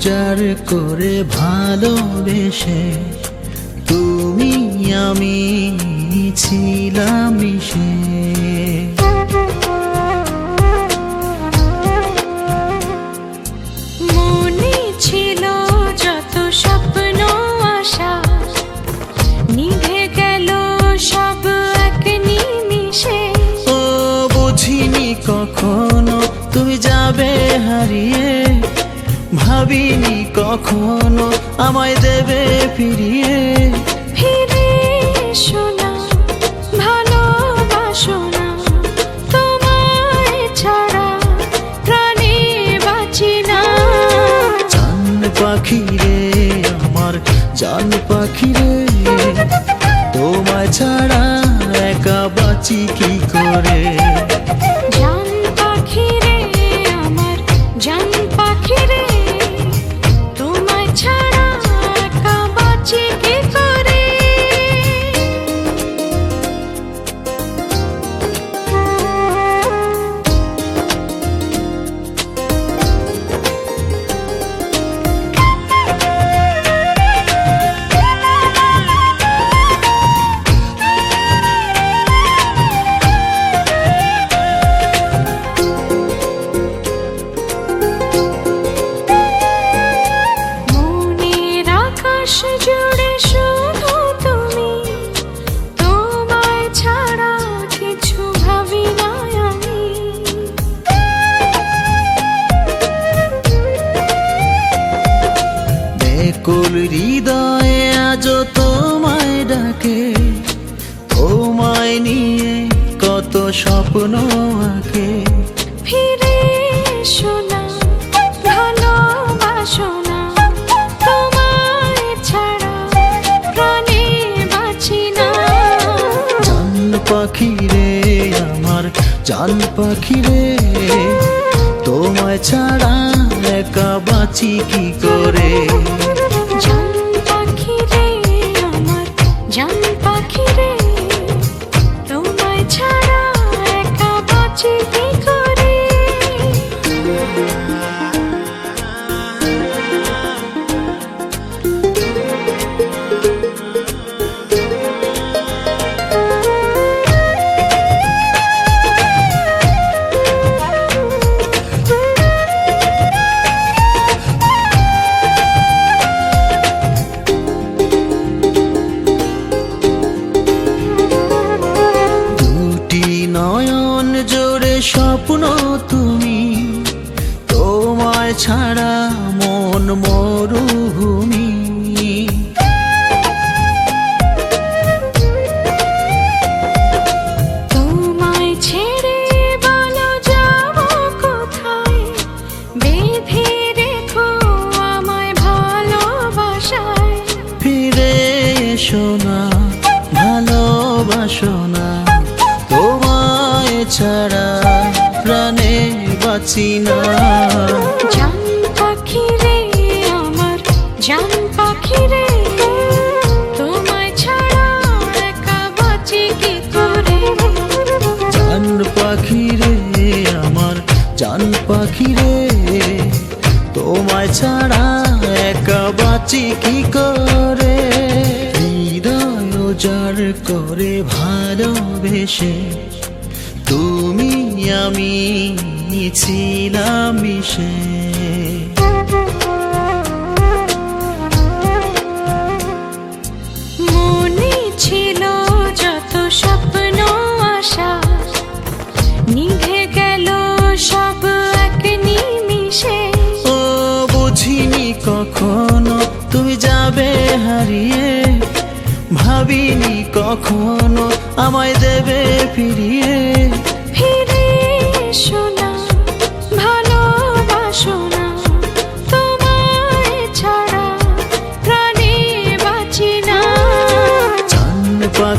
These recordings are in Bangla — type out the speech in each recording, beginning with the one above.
যার করে ভালোবেসে তুমি আমি ছিলাম সে মনে ছিল যত স্বপ্ন আশা নিভে গেল সব এক নিমিষে। ও বুঝিনি কখনো ভাবিনি কখনো আমায় দেবে ফিরিয়ে। ফিরে শোনা ভালোবাসো না। তোমায় ছাড়া প্রাণে বাঁচি না। জান পাখি রে আমার জান পাখি রে তোমায় ছাড়া একা বাঁচি কি করে? হৃদয়ে আজ তোমায় ডাকে তোমায় নিয়ে কত স্বপ্ন আঁকে। ফিরে শোনা তোমায় ছাড়া প্রাণে বাঁচি না। জান পাখি রে আমার জান পাখি রে তোমায় ছাড়া একা বাঁচি কি করে? জোরে স্বপ্ন তুমি তোমায় ছাড়া মন মরুভূমি। বাঁচি না। জান পাখি রে আমার জান পাখি রে। তোমায় ছাড়া একা বাঁচি কি করে? জান পাখি রে আমার জান পাখি রে। তোমায় ছাড়া একা বাঁচি কি করে? হৃদয় যার করে ভালোবেসে তুমি আমি ছিলাম মিশে। মনে ছিল যত স্বপ্ন আশা নিভে গেল সব এক নিমিষে। ও বুঝিনি কখনো তুমি যাবে হারিয়ে ভাবিনি কখনো আমায় দেবে ফিরিয়ে।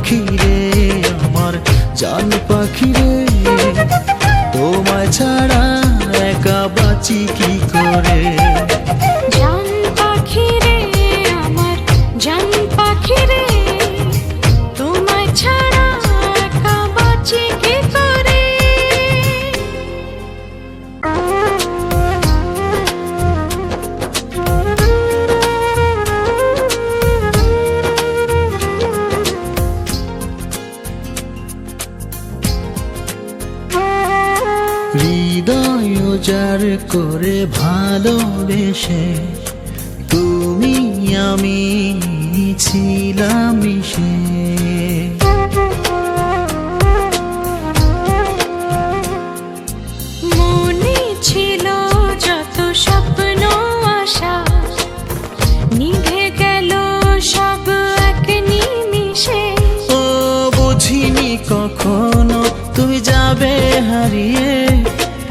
পাখি রে আমার জান পাখি রে। তোমায় ছাড়া একা বাঁচি কি করে? করে ভালোবেসে তুমি আমি ছিলাম সে মনে ছিল যত স্বপ্ন আশা নিভে গেল সব এক নিমিষে। ও বুঝিনি কখনো তুমি যাবে হারিয়ে।